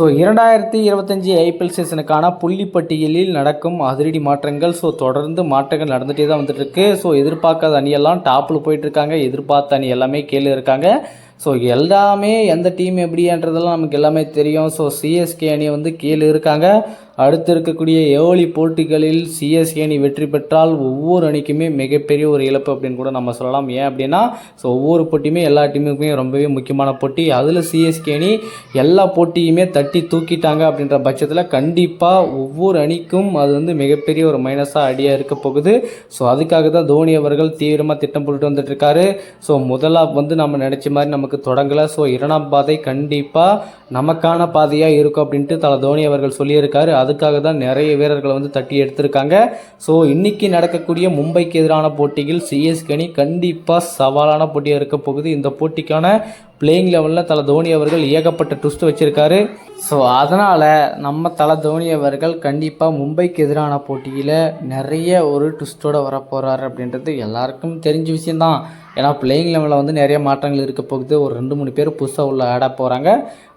So இரண்டாயிரத்தி இருபத்தஞ்சி IPL சீசனுக்கான புள்ளிப்பட்டியலில் நடக்கும் அதிரடி மாற்றங்கள் ஸோ தொடர்ந்து மாற்றங்கள் நடந்துகிட்டே தான் வந்துட்டுருக்கு. ஸோ எதிர்பார்க்காத அணியெல்லாம் டாப்பில் போயிட்டுருக்காங்க. எதிர்பார்த்த அணி எல்லாமே கீழே இருக்காங்க. ஸோ எல்லாமே எந்த டீம் எப்படின்றதெல்லாம் நமக்கு எல்லாமே தெரியும். ஸோ சிஎஸ்கே அணி வந்து கீழே இருக்காங்க. அடுத்து இருக்கக்கூடிய ஏழு போட்டிகளில் சிஎஸ்கே அணி வெற்றி பெற்றால் ஒவ்வொரு அணிக்குமே மிகப்பெரிய ஒரு இழப்பு அப்படின்னு கூட நம்ம சொல்லலாம். ஏன் அப்படின்னா ஸோ ஒவ்வொரு போட்டியுமே எல்லா டீமுக்குமே ரொம்பவே முக்கியமான போட்டி. அதில் சிஎஸ்கே அணி எல்லா போட்டியுமே தட்டி தூக்கிட்டாங்க அப்படின்ற பட்சத்தில் கண்டிப்பாக ஒவ்வொரு அணிக்கும் அது வந்து மிகப்பெரிய ஒரு மைனஸாக அடியாக இருக்க போகுது. ஸோ அதுக்காக தான் தோனி அவர்கள் தீவிரமாக திட்டம் போட்டுட்டு வந்துட்டுருக்காரு ஸோ முதலாக வந்து நம்ம நினச்ச மாதிரி நமக்கு தொடங்கலை. ஸோ இரண்டாம் பாதை கண்டிப்பாக நமக்கான பாதையாக இருக்கும் அப்படின்ட்டு தலை தோனி அவர்கள் சொல்லியிருக்காரு. அதுக்காக தான் நிறைய வீரர்களை வந்து தட்டி எடுத்திருக்காங்க. ஸோ இன்றைக்கி நடக்கக்கூடிய மும்பைக்கு எதிரான போட்டியில் சிஎஸ்கே அணி கண்டிப்பாக சவாலான போட்டியாக இருக்க போகுது. இந்த போட்டிக்கான பிளேயிங் லெவலில் தலை தோனி அவர்கள் ஏகப்பட்ட ட்விஸ்ட் வச்சுருக்காரு. ஸோ அதனால் நம்ம தலை தோனி அவர்கள் கண்டிப்பாக மும்பைக்கு எதிரான போட்டியில் நிறைய ஒரு ட்விஸ்ட்டோடு வரப்போகிறாரு அப்படின்றது எல்லாருக்கும் தெரிஞ்ச விஷயந்தான் ஏன்னா பிளேயிங் லெவலில் வந்து நிறைய மாற்றங்கள் இருக்க போகுது. ஒரு ரெண்டு மூணு பேர் புதுசாக உள்ள ஆட போகிறாங்க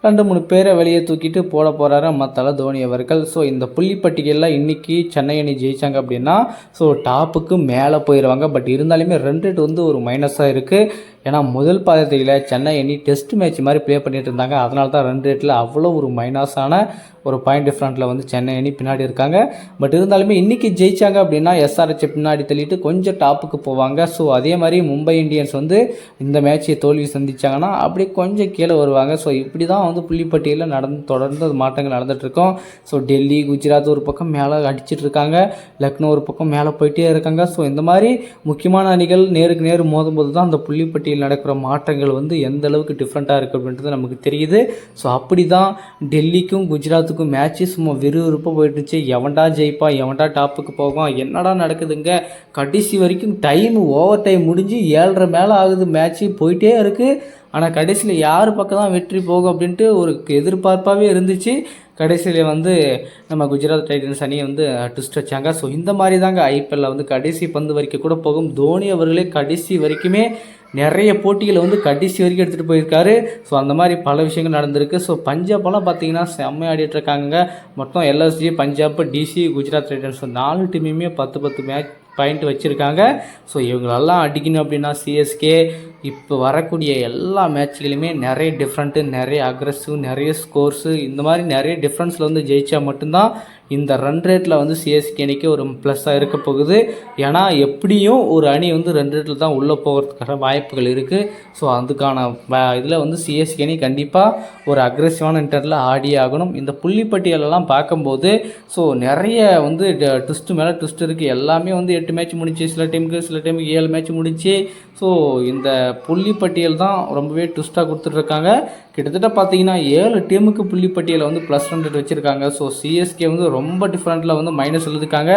ரெண்டு மூணு பேரை வெளியே தூக்கிட்டு போட போகிறாரு நம்ம தலை தோனி அவர்கள். ஸோ இந்த புள்ளி பட்டியலில் இன்றைக்கி சென்னை அணி ஜெயிச்சாங்க அப்படின்னா ஸோ டாப்புக்கு மேலே போயிடுவாங்க பட் இருந்தாலுமே ரெண்டு ரேட் வந்து ஒரு மைனஸாக இருக்குது ஏன்னா முதல் பாதத்தில் சென்னை அணி டெஸ்ட் மேட்ச் மாதிரி ப்ளே பண்ணிகிட்டு இருந்தாங்க. அதனால தான் ரன் ரேட்டில் அவ்வளோ ஒரு மைனஸான ஒரு பாயிண்ட் டிஃப்ரெண்ட்டில் வந்து சென்னை அணி பின்னாடி இருக்காங்க. பட் இருந்தாலுமே இன்றைக்கி ஜெயிச்சாங்க அப்படின்னா எஸ்ஆர்ஹெச் பின்னாடி தள்ளிட்டு கொஞ்சம் டாப்புக்கு போவாங்க. ஸோ அதே மாதிரி மும்பை இந்தியன்ஸ் வந்து இந்த மேட்சை தோல்வி சந்தித்தாங்கன்னா அப்படி கொஞ்சம் கீழே வருவாங்க. ஸோ இப்படி தான் வந்து புள்ளிப்பட்டியலில் நடந்து தொடர்ந்து அது மாற்றங்கள் நடந்துகிட்ருக்கோம் ஸோ டெல்லி குஜராத் ஒரு பக்கம் மேலே அடிச்சிட்டு இருக்காங்க. லக்னோ ஒரு பக்கம் மேலே போயிட்டே இருக்காங்க. ஸோ இந்த மாதிரி முக்கியமான அணிகள் நேருக்கு நேர் மோதும்போது தான் அந்த புள்ளிப்பட்டியல் நடக்கிற மாற்றங்கள் வந்து எந்த அளவுக்கு டிஃப்ரெண்ட்டாக இருக்குது அப்படின்றது நமக்கு தெரியுது. ஸோ அப்படி தான் டெல்லிக்கும் குஜராத்துக்கும் மேட்ச்சு சும்மா விறுவிறுப்பாக போயிட்டுச்சு எவன்டா ஜெயிப்பா எவன்டா டாப்புக்கு போகும் என்னடா நடக்குதுங்க? கடைசி வரைக்கும் டைம் ஓவர் டைம் முடிஞ்சு ஏழரை மேலே ஆகுது மேட்ச்சு போயிட்டே இருக்குது ஆனால் கடைசியில் யார் பக்கம் தான் வெற்றி போகும் அப்படின்ட்டு ஒரு எதிர்பார்ப்பாகவே இருந்துச்சு. கடைசியில் வந்து நம்ம குஜராத் டைட்டன்ஸ் அணியை வந்து ட்விஸ்ட் வச்சாங்க. ஸோ இந்த மாதிரி தாங்க ஐபிஎல்ல வந்து கடைசி பந்து வரைக்கும் கூட போகும். தோனி அவர்களே கடைசி வரைக்குமே நிறைய போட்டிகளை வந்து கடைசி வரைக்கும் எடுத்துகிட்டு போயிருக்காரு. ஸோ அந்த மாதிரி பல விஷயங்கள் நடந்திருக்கு. ஸோ பஞ்சாப்லாம் பார்த்தீங்கன்னா செம்மையாக ஆடிட்டு இருக்காங்க மொத்தம் LSG Punjab DC Gujarat Titans நாலு டீமுமே பத்து பத்து மேட்ச் பாயிண்ட் வச்சுருக்காங்க. ஸோ இவங்களெல்லாம் அடிக்கணும் அப்படின்னா சிஎஸ்கே இப்போ வரக்கூடிய எல்லா மேட்ச்களுமே நிறைய டிஃப்ரெண்ட்டு நிறைய அக்ரஸிவ் நிறைய ஸ்கோர்ஸு இந்த மாதிரி நிறைய டிஃப்ரென்ஸில் வந்து ஜெயித்தா மட்டும்தான் இந்த ரன் ரேட்டில் வந்து சிஎஸ்கே அணிக்கு ஒரு ப்ளஸ்ஸாக இருக்க போகுது. ஏன்னா எப்படியும் ஒரு அணி வந்து ரன் ரேட்டில் தான் உள்ளே போகிறதுக்கான வாய்ப்புகள் இருக்குது ஸோ அதுக்கான இதில் வந்து சிஎஸ்கே அணி கண்டிப்பாக ஒரு அக்ரெசிவான இன்டர்னில் ஆடியே ஆகணும். இந்த புள்ளிப்பட்டியலெல்லாம் பார்க்கும்போது ஸோ நிறைய வந்து ட்விஸ்ட்டு மேலே ட்விஸ்ட் இருக்குது எல்லாமே வந்து எட்டு மேட்ச் முடிச்சு சில டீமுக்கு சில டைமுக்கு ஏழு மேட்ச் முடிச்சு ஸோ இந்த புள்ளிப்பட்டியல் தான் ரொம்பவே ட்விஸ்ட்டாக கொடுத்துட்ருக்காங்க கிட்டத்தட்ட பார்த்தீங்கன்னா ஏழு டீமுக்கு புள்ளிப்பட்டியலை வந்து ப்ளஸ் ஹண்ட்ரட் வச்சுருக்காங்க. ஸோ சிஎஸ்கே வந்து ரொம்ப டிஃப்ரெண்ட்டில் வந்து மைனஸ் எழுதிருக்காங்க.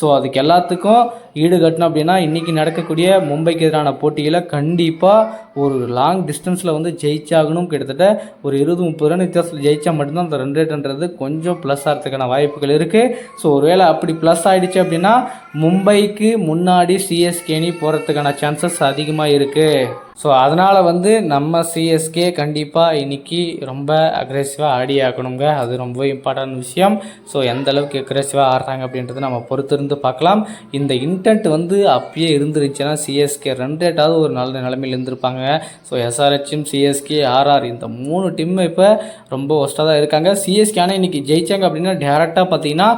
ஸோ அதுக்கு எல்லாத்துக்கும் ஈடுகட்டணும் அப்படின்னா இன்றைக்கி நடக்கக்கூடிய மும்பைக்கு எதிரான போட்டியில் கண்டிப்பாக ஒரு லாங் டிஸ்டன்ஸில் வந்து ஜெயிச்சாகணும். கிட்டத்தட்ட ஒரு இருபது முப்பது ரன் வித்தியாசத்தில் ஜெயிச்சா மட்டும்தான் அந்த ரன் ரேட்ன்றது கொஞ்சம் ப்ளஸ் ஆகிறதுக்கான வாய்ப்புகள் இருக்குது ஸோ ஒருவேளை அப்படி ப்ளஸ் ஆகிடுச்சு அப்படின்னா மும்பைக்கு முன்னாடி சிஎஸ்கே அணி போகிறதுக்கான சான்சஸ் அதிகமாக இருக்குது ஸோ அதனால் வந்து நம்ம சிஎஸ்கே கண்டிப்பாக இன்னைக்கு ரொம்ப அக்ரெசிவாக ஆடி ஆகணுங்க. அது ரொம்ப இம்பார்ட்டன்ட் விஷயம். ஸோ எந்த அளவுக்கு அக்ரெசிவாக ஆடுறாங்க அப்படின்றத நம்ம பொறுத்திருந்து பார்க்கலாம். இந்த இன் இன்டென்ட் வந்து அப்பயே இருந்துருச்சுன்னா சிஎஸ்கே ரன் ரேட்டாவது ஒரு நல்ல நிலமையில் இருந்திருப்பாங்க. ஸோ எஸ்ஆர்ஹெச்எம் சிஎஸ்கே ஆர்ஆர் இந்த மூணு டீம் இப்போ ரொம்ப ஒஸ்ட்டாக தான் இருக்காங்க. சிஎஸ்கே ஆனால் இன்றைக்கி ஜெயிச்சாங்க அப்படின்னா டேரெக்டாக பார்த்தீங்கன்னா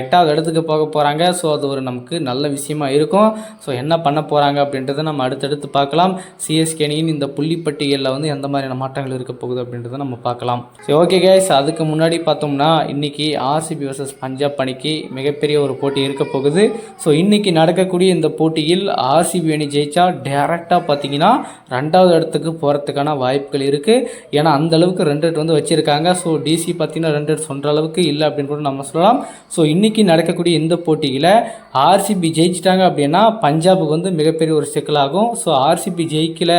எட்டாவது இடத்துக்கு போக போகிறாங்க ஸோ அது ஒரு நமக்கு நல்ல விஷயமா இருக்கும். ஸோ என்ன பண்ண போகிறாங்க அப்படின்றத நம்ம அடுத்தடுத்து பார்க்கலாம். சிஎஸ்கே அணியின் இந்த புள்ளிப்பட்டியலில் வந்து எந்த மாதிரியான மாற்றங்கள் இருக்க போகுது அப்படின்றத நம்ம பார்க்கலாம். சரி ஓகே கேஸ் அதுக்கு முன்னாடி பார்த்தோம்னா இன்றைக்கி ஆர்சிபி வர்சஸ் பஞ்சாப் அணிக்கு மிகப்பெரிய ஒரு போட்டி இருக்க போகுது. ஸோ இன்றைக்கி நடக்கக்கூடிய இந்த போட்டியில் ஆர்சிபி அணி ஜெயிச்சா டேரெக்டாக பார்த்தீங்கன்னா ரெண்டாவது இடத்துக்கு போகிறதுக்கான வாய்ப்புகள் இருக்குது ஏன்னா அந்த அளவுக்கு ரன் ரேட் வந்து வச்சுருக்காங்க. ஸோ டிசி பார்த்தீங்கன்னா ரன் ரேட் சொல்கிற அளவுக்கு இல்லை அப்படின்னு கூட நம்ம சொல்லலாம். ஸோ இன்றைக்கி நடக்கக்கூடிய இந்த போட்டியில் ஆர்சிபி ஜெயிச்சிட்டாங்க அப்படின்னா பஞ்சாபுக்கு வந்து மிகப்பெரிய ஒரு சிக்கலாகும். ஸோ ஆர்சிபி ஜெயிக்கல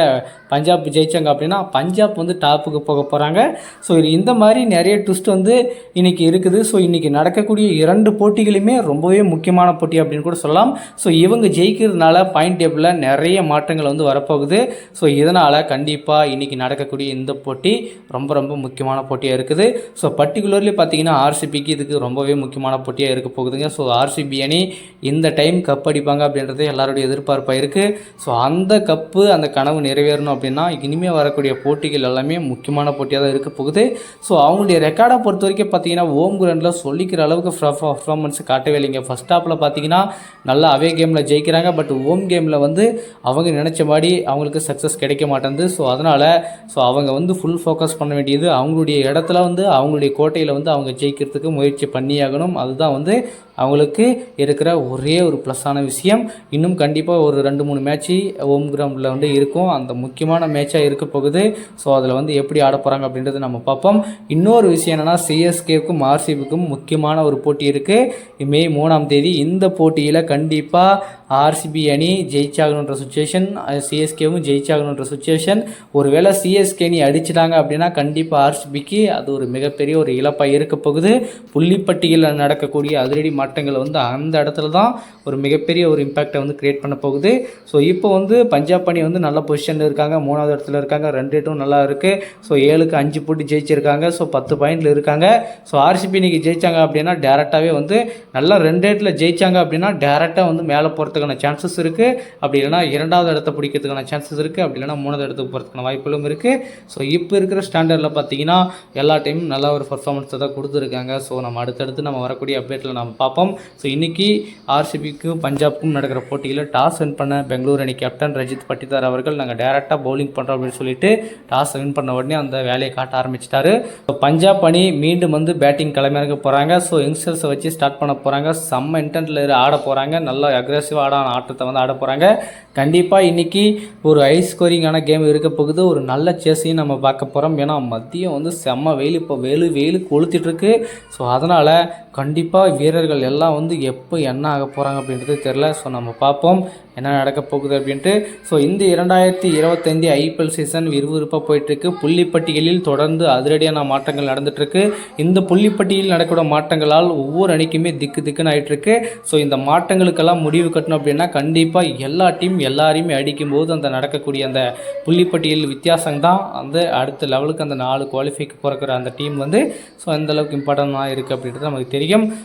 பஞ்சாப் ஜெயித்தாங்க அப்படின்னா பஞ்சாப் வந்து டாப்புக்கு போக போகிறாங்க ஸோ இது இந்த மாதிரி நிறைய ட்விஸ்ட் வந்து இன்றைக்கி இருக்குது. ஸோ இன்றைக்கி நடக்கக்கூடிய இரண்டு போட்டிகளுமே ரொம்பவே முக்கியமான போட்டி அப்படின்னு கூட சொல்லலாம். ஸோ இவங்க ஜெயிக்கிறதுனால பாயிண்ட் டேபிளில் நிறைய மாற்றங்கள் வந்து வரப்போகுது. ஸோ இதனால் கண்டிப்பாக இன்றைக்கி நடக்கக்கூடிய இந்த போட்டி ரொம்ப ரொம்ப முக்கியமான போட்டியாக இருக்குது. ஸோ பர்டிகுலர்லி பார்த்தீங்கன்னா ஆர்சிபிக்கு இதுக்கு ரொம்பவே முக்கியமான போட்டியாக இருக்க போகுதுங்க. ஸோ ஆர்சிபி அணி இந்த டைம் கப் அடிப்பாங்க அப்படின்றது எல்லாருடைய எதிர்பார்ப்பாக இருக்குது ஸோ அந்த கப்பு அந்த கனவு நிறைவேறணும் அப்படின்னா இனிமேல் வரக்கூடிய போட்டிகள் எல்லாமே முக்கியமான போட்டியாக தான் இருக்க போகுது. ஸோ அவங்களுடைய ரெக்கார்டை பொறுத்த வரைக்கும் பார்த்தீங்கன்னா ஓம் குரண்டில் சொல்லிக்கிற அளவுக்கு பர்ஃபார்மன்ஸ் காட்டவே இல்லைங்க. ஃபஸ்ட் ஹாப்பில் பார்த்தீங்கன்னா நல்லா அவே கேமில் ஜெயிக்கிறாங்க. பட் ஓம் கேமில் வந்து அவங்க நினச்ச மாதிரி அவங்களுக்கு சக்ஸஸ் கிடைக்க மாட்டேங்குது. ஸோ அதனால் ஸோ அவங்க வந்து ஃபுல் ஃபோக்கஸ் பண்ண வேண்டியது அவங்களுடைய இடத்துல வந்து அவங்களுடைய கோட்டையில் வந்து அவங்க ஜெயிக்கிறதுக்கு முயற்சி பண்ணியாகணும். அதுதான் வந்து அவங்களுக்கு இருக்கிற ஒரே ஒரு ப்ளஸ்ஸான விஷயம் இன்னும் கண்டிப்பாக ஒரு ரெண்டு மூணு மேட்ச்சு ஹோம் கிரவுண்டில் வந்து இருக்கும். அந்த முக்கியமான மேட்சாக இருக்க போகுது. ஸோ அதில் வந்து எப்படி ஆட போகிறாங்க அப்படின்றத நம்ம பார்ப்போம். இன்னொரு விஷயம் என்னென்னா சிஎஸ்கேவுக்கும் ஆர்சிபிக்கும் முக்கியமான ஒரு போட்டி இருக்குது மே மூணாம் தேதி இந்த போட்டியில் கண்டிப்பாக ஆர்சிபி அணி ஜெயிச்சாகணுன்ற சுச்சுவேஷன் சிஎஸ்கேவும் ஜெயிச்சாகணுன்ற சுச்சுவேஷன் ஒருவேளை சிஎஸ்கே அணி அடிச்சிட்டாங்க அப்படின்னா கண்டிப்பாக ஆர்சிபிக்கு அது ஒரு மிகப்பெரிய ஒரு இழப்பாக இருக்க போகுது. புள்ளிப்பட்டியலில் நடக்கக்கூடிய அதிரடி மாற்றங்கள் வந்து அந்த இடத்துல தான் ஒரு மிகப்பெரிய ஒரு இம்பேக்டை வந்து கிரியேட் பண்ண போகுது. ஸோ இப்போ வந்து பஞ்சாப் அணி வந்து நல்ல பொசிஷனில் இருக்காங்க. மூணாவது இடத்துல இருக்காங்க. ரெண்டு ரேட்டும் நல்லா இருக்குது ஸோ ஏழுக்கு அஞ்சு போட்டு ஜெயிச்சிருக்காங்க. ஸோ பத்து பாயிண்டில் இருக்காங்க. ஸோ ஆர்சிபி இன்னைக்கு ஜெயிச்சாங்க அப்படின்னா டேரெக்டாகவே வந்து நல்லா ரெண்டு ரேட்டில் ஜெயிச்சாங்க அப்படின்னா டேரெக்டாக வந்து மேலே போகிறதுக்கான சான்சஸ் இருக்குது அப்படி இல்லைனா இரண்டாவது இடத்த பிடிக்கிறதுக்கான சான்சஸ் இருக்குது அப்படி இல்லைனா மூணாவது இடத்துக்கு போகிறதுக்கான வாய்ப்புகளும் இருக்குது ஸோ இப்போ இருக்கிற ஸ்டாண்டர்டில் பார்த்தீங்கன்னா எல்லா டைமும் நல்ல ஒரு பர்ஃபார்மன்ஸை தான் கொடுத்துருக்காங்க. ஸோ நம்ம அடுத்தடுத்து நம்ம வரக்கூடிய அப்டேட்டில் நம்ம பார்ப்போம். ஸோ இன்றைக்கி ஆர்சிபிக்கும் பஞ்சாப்க்கும் நடக்கிற போட்டியில் டாஸ் வின் பண்ண பெங்களூர் அணி கேப்டன் ரஜித் பட்டிதார் அவர்கள் நாங்கள் டேரெக்டாக பவுலிங் பண்ணுறோம் அப்படின்னு சொல்லிட்டு டாஸ் வின் பண்ண உடனே அந்த வேலையை காட்ட ஆரம்பிச்சிட்டாரு. ஸோ பஞ்சாப் அணி மீண்டும் வந்து பேட்டிங் கிளம்பிறங்க போகிறாங்க ஸோ யங்ஸ்டர்ஸை வச்சு ஸ்டார்ட் பண்ண போகிறாங்க செம்ம இன்டென்ட்டில் ஆட போகிறாங்க நல்லா அக்ரெசிவாக ஆட ஆட்டத்தை வந்து ஆட போகிறாங்க கண்டிப்பாக இன்றைக்கி ஒரு ஹை ஸ்கோரிங்கான கேம் இருக்க போகுது. ஒரு நல்ல சேஸையும் நம்ம பார்க்க போகிறோம் ஏன்னா மதியம் வந்து செம்ம வெயில். இப்போ வெயில் வெயில் கொளுத்திட்டுருக்கு ஸோ அதனால் கண்டிப்பாக வீரர்கள் எல்லாம் வந்து எப்போ என்ன ஆக போகிறாங்க அப்படின்றது தெரில ஸோ நம்ம பார்ப்போம். என்ன நடக்க போகுது அப்படின்ட்டு. ஸோ இந்த இரண்டாயிரத்தி இருபத்தைந்து ஐபிஎல் சீசன் விறுவிறுப்பாக போயிட்டுருக்கு. புள்ளிப்பட்டியலில் தொடர்ந்து அதிரடியான மாற்றங்கள் நடந்துகிட்ருக்கு இந்த புள்ளிப்பட்டியலில் நடக்கூடிய மாற்றங்களால் ஒவ்வொரு அணிக்குமே திக்கு திக்குன்னு ஆகிட்டுருக்கு ஸோ இந்த மாற்றங்களுக்கெல்லாம் முடிவு கட்டணும் அப்படின்னா கண்டிப்பாக எல்லா டீம் எல்லாரையுமே அடிக்கும்போது அந்த நடக்கக்கூடிய அந்த புள்ளிப்பட்டியல் வித்தியாசம் தான் அந்த அடுத்த லெவலுக்கு அந்த நாலு குவாலிஃபைக்கு பிறக்கிற அந்த டீம் வந்து ஸோ அந்த அளவுக்கு இருக்குது அப்படின்றது நமக்கு தெரியும்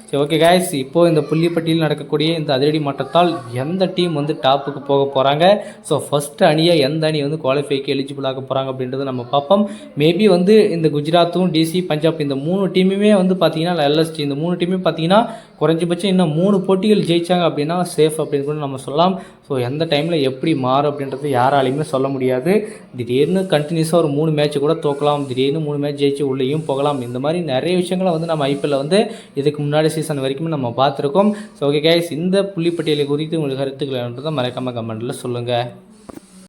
சரி ஓகே கைஸ் இப்போது இந்த புள்ளிப்பட்டியில் நடக்கக்கூடிய இந்த அதிரடி மாற்றத்தால் எந்த டீம் வந்து டாப்புக்கு போக போகிறாங்க ஸோ ஃபஸ்ட்டு அணியாக எந்த அணி வந்து குவாலிஃபைக்கு எலிஜிபிள் ஆக போகிறாங்க அப்படின்றத நம்ம பார்ப்போம். மேபி வந்து இந்த குஜராத்தும் டிசி பஞ்சாப் இந்த மூணு டீமுமே வந்து பார்த்தீங்கன்னா எல்எஸ்டி இந்த மூணு டீமே பார்த்தீங்கன்னா குறைஞ்சபட்சம் இன்னும் மூணு போட்டிகள் ஜெயிச்சாங்க அப்படின்னா சேஃப் அப்படின்னு கூட நம்ம சொல்லலாம். ஸோ எந்த டைமில் எப்படி மாறும் அப்படின்றது யாராலையுமே சொல்ல முடியாது. திடீர்னு கண்டினியூஸாக ஒரு மூணு மேட்ச் கூட தோக்கலாம். திடீர்னு மூணு மேட்ச் ஜெயிச்சு உள்ளேயும் போகலாம். இந்த மாதிரி நிறைய விஷயங்களை வந்து நம்ம ஐபிஎல்ல வந்து இதுக்கு முன்னாடி சீசன் வரைக்கும் நம்ம பார்த்துருக்கோம். ஸோ ஓகே கைஸ் இந்த புள்ளிப்பட்டியலை குறித்து உங்களுக்கு கருத்துக்கள் என்றதை மறக்காமல் கமெண்ட்டில் சொல்லுங்கள்